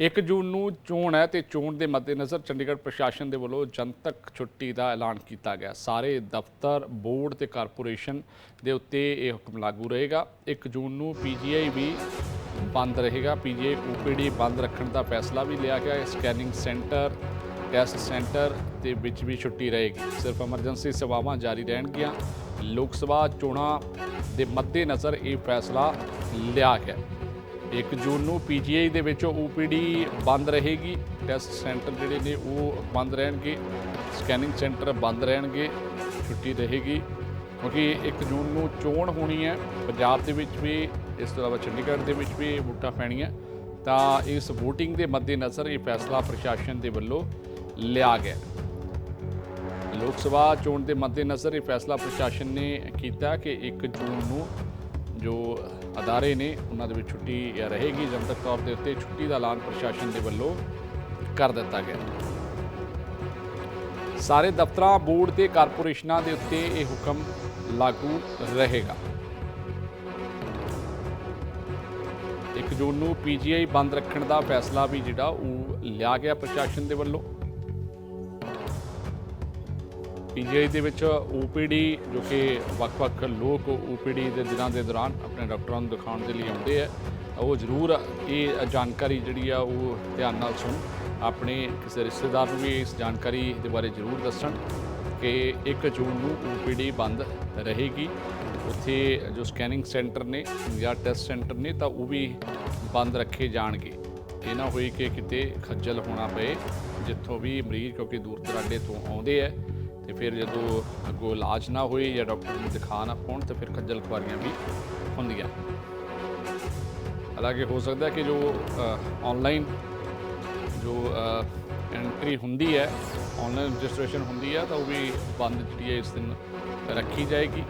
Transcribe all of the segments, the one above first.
1 ਜੂਨ ਨੂੰ ਚੋਣ ਹੈ ਤੇ ਚੋਣ ਦੇ ਮੱਦੇਨਜ਼ਰ ਚੰਡੀਗੜ੍ਹ ਪ੍ਰਸ਼ਾਸਨ ਦੇ ਵੱਲੋਂ ਜਨਤਕ ਛੁੱਟੀ ਦਾ ਐਲਾਨ ਕੀਤਾ ਗਿਆ। ਸਾਰੇ ਦਫ਼ਤਰ, ਬੋਰਡ ਤੇ ਕਾਰਪੋਰੇਸ਼ਨ ਦੇ ਉੱਤੇ ਇਹ ਹੁਕਮ ਲਾਗੂ ਰਹੇਗਾ। 1 ਜੂਨ ਨੂੰ ਪੀਜੀਆਈ ਵੀ ਬੰਦ ਰਹੇਗਾ। ਪੀਜੀਆਈ ਓਪੀਡੀ ਬੰਦ ਰੱਖਣ ਦਾ ਫੈਸਲਾ ਵੀ ਲਿਆ ਗਿਆ। ਸਕੈਨਿੰਗ ਸੈਂਟਰ, ਟੈਸਟ ਸੈਂਟਰ ਦੇ ਵਿੱਚ ਵੀ ਛੁੱਟੀ ਰਹੇਗੀ। ਸਿਰਫ ਐਮਰਜੈਂਸੀ ਸੇਵਾਵਾਂ ਜਾਰੀ ਰਹਿਣਗੀਆਂ। ਲੋਕ ਸਭਾ ਚੋਣਾਂ ਦੇ ਮੱਦੇਨਜ਼ਰ ਇਹ ਫੈਸਲਾ ਲਿਆ ਗਿਆ। 1 ਜੂਨ ਨੂੰ ਪੀਜੀਆਈ ਦੇ ਵਿੱਚ ਓਪੀਡੀ ਬੰਦ ਰਹੇਗੀ। ਟੈਸਟ ਸੈਂਟਰ ਜਿਹੜੇ ਨੇ ਉਹ ਬੰਦ ਰਹਿਣਗੇ। ਸਕੈਨਿੰਗ ਸੈਂਟਰ ਬੰਦ ਰਹਿਣਗੇ। ਛੁੱਟੀ ਰਹੇਗੀ। ਕਿਉਂਕਿ 1 ਜੂਨ ਨੂੰ ਚੋਣ ਹੋਣੀ ਹੈ। ਪੰਜਾਬ ਦੇ ਵਿੱਚ ਵੀ, ਇਸ ਤੋਂ ਇਲਾਵਾ ਚੰਡੀਗੜ੍ਹ ਦੇ ਵਿੱਚ ਵੀ ਵੋਟਾਂ ਪੈਣੀਆਂ। ਤਾਂ ਇਸ VOTING ਦੇ ਮੱਦੇਨਜ਼ਰ ਇਹ ਫੈਸਲਾ ਪ੍ਰਸ਼ਾਸਨ ਦੇ ਵੱਲੋਂ ਲਿਆ ਗਿਆ। ਲੋਕ ਸਭਾ ਚੋਣ ਦੇ ਮੱਦੇਨਜ਼ਰ ਇਹ ਫੈਸਲਾ ਪ੍ਰਸ਼ਾਸਨ ਨੇ ਕੀਤਾ ਕਿ 1 ਜੂਨ ਨੂੰ ਜੋ ਅਦਾਰੇ ਨੇ ਉਹਨਾਂ ਦੇ ਵਿੱਚ ਛੁੱਟੀ ਰਹੇਗੀ, ਜਨਤਕ ਤੌਰ ਦੇ ਉੱਤੇ ਛੁੱਟੀ ਦਾ ਐਲਾਨ ਪ੍ਰਸ਼ਾਸਨ ਦੇ ਵੱਲੋਂ ਕਰ ਦਿੱਤਾ ਗਿਆ। ਸਾਰੇ ਦਫ਼ਤਰਾਂ, ਬੋਰਡ ਤੇ ਕਾਰਪੋਰੇਸ਼ਨਾਂ ਦੇ ਉੱਤੇ ਇਹ ਹੁਕਮ ਲਾਗੂ ਰਹੇਗਾ। 1 ਜੂਨ ਨੂੰ ਪੀਜੀਆਈ ਬੰਦ ਰੱਖਣ ਦਾ ਫੈਸਲਾ ਵੀ ਜਿਹੜਾ ਉਹ ਲਿਆ ਗਿਆ ਪ੍ਰਸ਼ਾਸਨ ਦੇ ਵੱਲੋਂ। ਪੀਜੀਆਈ ਦੇ ਵਿੱਚ ਓਪੀਡੀ ਜੋ ਕਿ ਵੱਖ-ਵੱਖ ਲੋਕ ਓਪੀਡੀ ਦੇ ਦਿਨਾਂ ਦੇ ਦੌਰਾਨ ਆਪਣੇ ਡਾਕਟਰਾਂ ਨੂੰ ਦਿਖਾਉਣ ਦੇ ਲਈ ਆਉਂਦੇ ਆ, ਉਹ ਜ਼ਰੂਰ ਇਹ ਜਾਣਕਾਰੀ ਜਿਹੜੀ ਆ ਉਹ ਧਿਆਨ ਨਾਲ ਸੁਣ। ਆਪਣੇ ਕਿਸੇ ਰਿਸ਼ਤੇਦਾਰ ਨੂੰ ਵੀ ਇਸ ਜਾਣਕਾਰੀ ਦੇ ਬਾਰੇ ਜ਼ਰੂਰ ਦੱਸਣ ਕਿ 1 ਜੂਨ ਨੂੰ ਓਪੀਡੀ ਬੰਦ ਰਹੇਗੀ। ਉੱਥੇ ਜੋ ਸਕੈਨਿੰਗ ਸੈਂਟਰ ਨੇ ਜਾਂ ਟੈਸਟ ਸੈਂਟਰ ਨੇ, ਤਾਂ ਉਹ ਵੀ ਬੰਦ ਰੱਖੇ ਜਾਣਗੇ। ਇਹ ਨਾ ਹੋਈ ਕਿ ਕਿਤੇ ਖੱਜਲ ਹੋਣਾ ਪਏ, ਜਿੱਥੋਂ ਵੀ ਮਰੀਜ਼ ਕਿਉਂਕਿ ਦੂਰ ਦਰਾਡੇ ਤੋਂ ਆਉਂਦੇ ਆ। ਤੇ ਫਿਰ ਜਦੋਂ ਅੱਗੋਂ ਇਲਾਜ ਨਾ ਹੋਏ ਜਾਂ ਡਾਕਟਰ ਨੂੰ ਦਿਖਾ ਨਾ ਪਾਉਣ ਤੇ ਫਿਰ ਖੱਜਲ ਖੁਆਰੀਆਂ ਵੀ ਹੁੰਦੀਆਂ। ਹਾਲਾਂਕਿ ਹੋ ਸਕਦਾ ਕਿ ਜੋ ਆਨਲਾਈਨ ਜੋ ਐਂਟਰੀ ਹੁੰਦੀ ਹੈ ਆਨਲਾਈਨ ਰਜਿਸਟ੍ਰੇਸ਼ਨ ਹੁੰਦੀ ਹੈ, ਤਾਂ ਉਹ ਵੀ ਬੰਦ ਜਿਹੜੀ ਹੈ ਇਸ ਦਿਨ ਰੱਖੀ ਜਾਏਗੀ।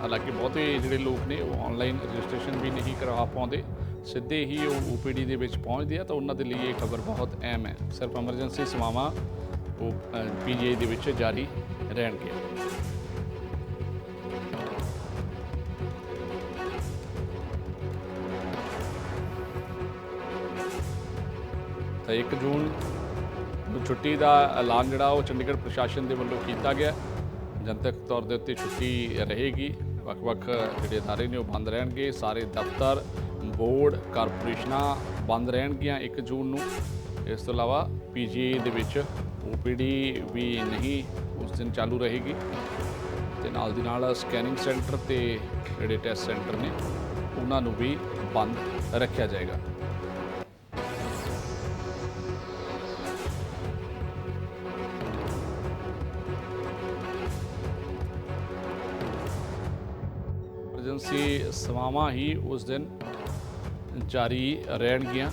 ਹਾਲਾਂਕਿ ਬਹੁਤੇ ਜਿਹੜੇ ਲੋਕ ਨੇ, ਉਹ ਆਨਲਾਈਨ ਰਜਿਸਟ੍ਰੇਸ਼ਨ ਵੀ ਨਹੀਂ ਕਰਵਾ ਪਾਉਂਦੇ। ਸਿੱਧੇ ਹੀ ਉਹ ਓਪੀਡੀ ਦੇ ਵਿੱਚ ਪਹੁੰਚਦੇ ਆ, ਤਾਂ ਉਹਨਾਂ ਦੇ ਲਈ ਇਹ ਖਬਰ ਬਹੁਤ ਅਹਿਮ ਹੈ। ਸਿਰਫ ਐਮਰਜੈਂਸੀ ਸੇਵਾਵਾਂ ਉਹ ਪੀਜੀਆਈ ਦੇ ਵਿੱਚ ਜਾਰੀ ਰਹਿਣਗੇ। ਤਾਂ 1 ਜੂਨ ਨੂੰ ਛੁੱਟੀ ਦਾ ਐਲਾਨ ਜਿਹੜਾ, ਉਹ ਚੰਡੀਗੜ੍ਹ ਪ੍ਰਸ਼ਾਸਨ ਦੇ ਵੱਲੋਂ ਕੀਤਾ ਗਿਆ। ਜਨਤਕ ਤੌਰ ਦੇ ਉੱਤੇ ਛੁੱਟੀ ਰਹੇਗੀ। ਵੱਖ-ਵੱਖ ਜਿਹੜੇ ਅਦਾਰੇ ਨੇ, ਉਹ ਬੰਦ ਰਹਿਣਗੇ। ਸਾਰੇ ਦਫ਼ਤਰ, ਬੋਰਡ, ਕਾਰਪੋਰੇਸ਼ਨਾਂ ਬੰਦ ਰਹਿਣਗੀਆਂ 1 ਜੂਨ ਨੂੰ। ਇਸ ਤੋਂ ਇਲਾਵਾ ਪੀਜੀਆਈ ਦੇ ਵਿੱਚ ਓਪੀਡੀ ਵੀ ਨਹੀਂ, ਉਸ ਦਿਨ ਚਾਲੂ ਰਹੇਗੀ। ਤੇ ਨਾਲ ਦੀ ਨਾਲ ਸਕੈਨਿੰਗ ਸੈਂਟਰ ਤੇ ਜਿਹੜੇ ਟੈਸਟ ਸੈਂਟਰ ਨੇ, ਉਹਨਾਂ ਨੂੰ ਵੀ ਬੰਦ ਰੱਖਿਆ ਜਾਏਗਾ। ਐਮਰਜੈਂਸੀ ਸੇਵਾਵਾਂ ਹੀ ਉਸ ਦਿਨ ਜਾਰੀ ਰਹਿਣਗੀਆਂ।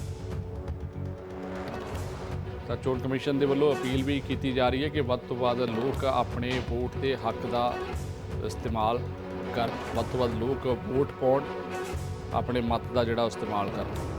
ਤਾਂ ਚੋਣ ਕਮਿਸ਼ਨ ਦੇ ਵੱਲੋਂ ਅਪੀਲ ਵੀ ਕੀਤੀ ਜਾ ਰਹੀ ਹੈ ਕਿ ਵੱਧ ਤੋਂ ਵੱਧ ਲੋਕ ਆਪਣੇ ਵੋਟ ਦੇ ਹੱਕ ਦਾ ਇਸਤੇਮਾਲ ਕਰ ਵੱਧ ਤੋਂ ਵੱਧ ਲੋਕ ਵੋਟ ਪਾਉਣ, ਆਪਣੇ ਮਤ ਦਾ ਜਿਹੜਾ ਇਸਤੇਮਾਲ ਕਰਨ।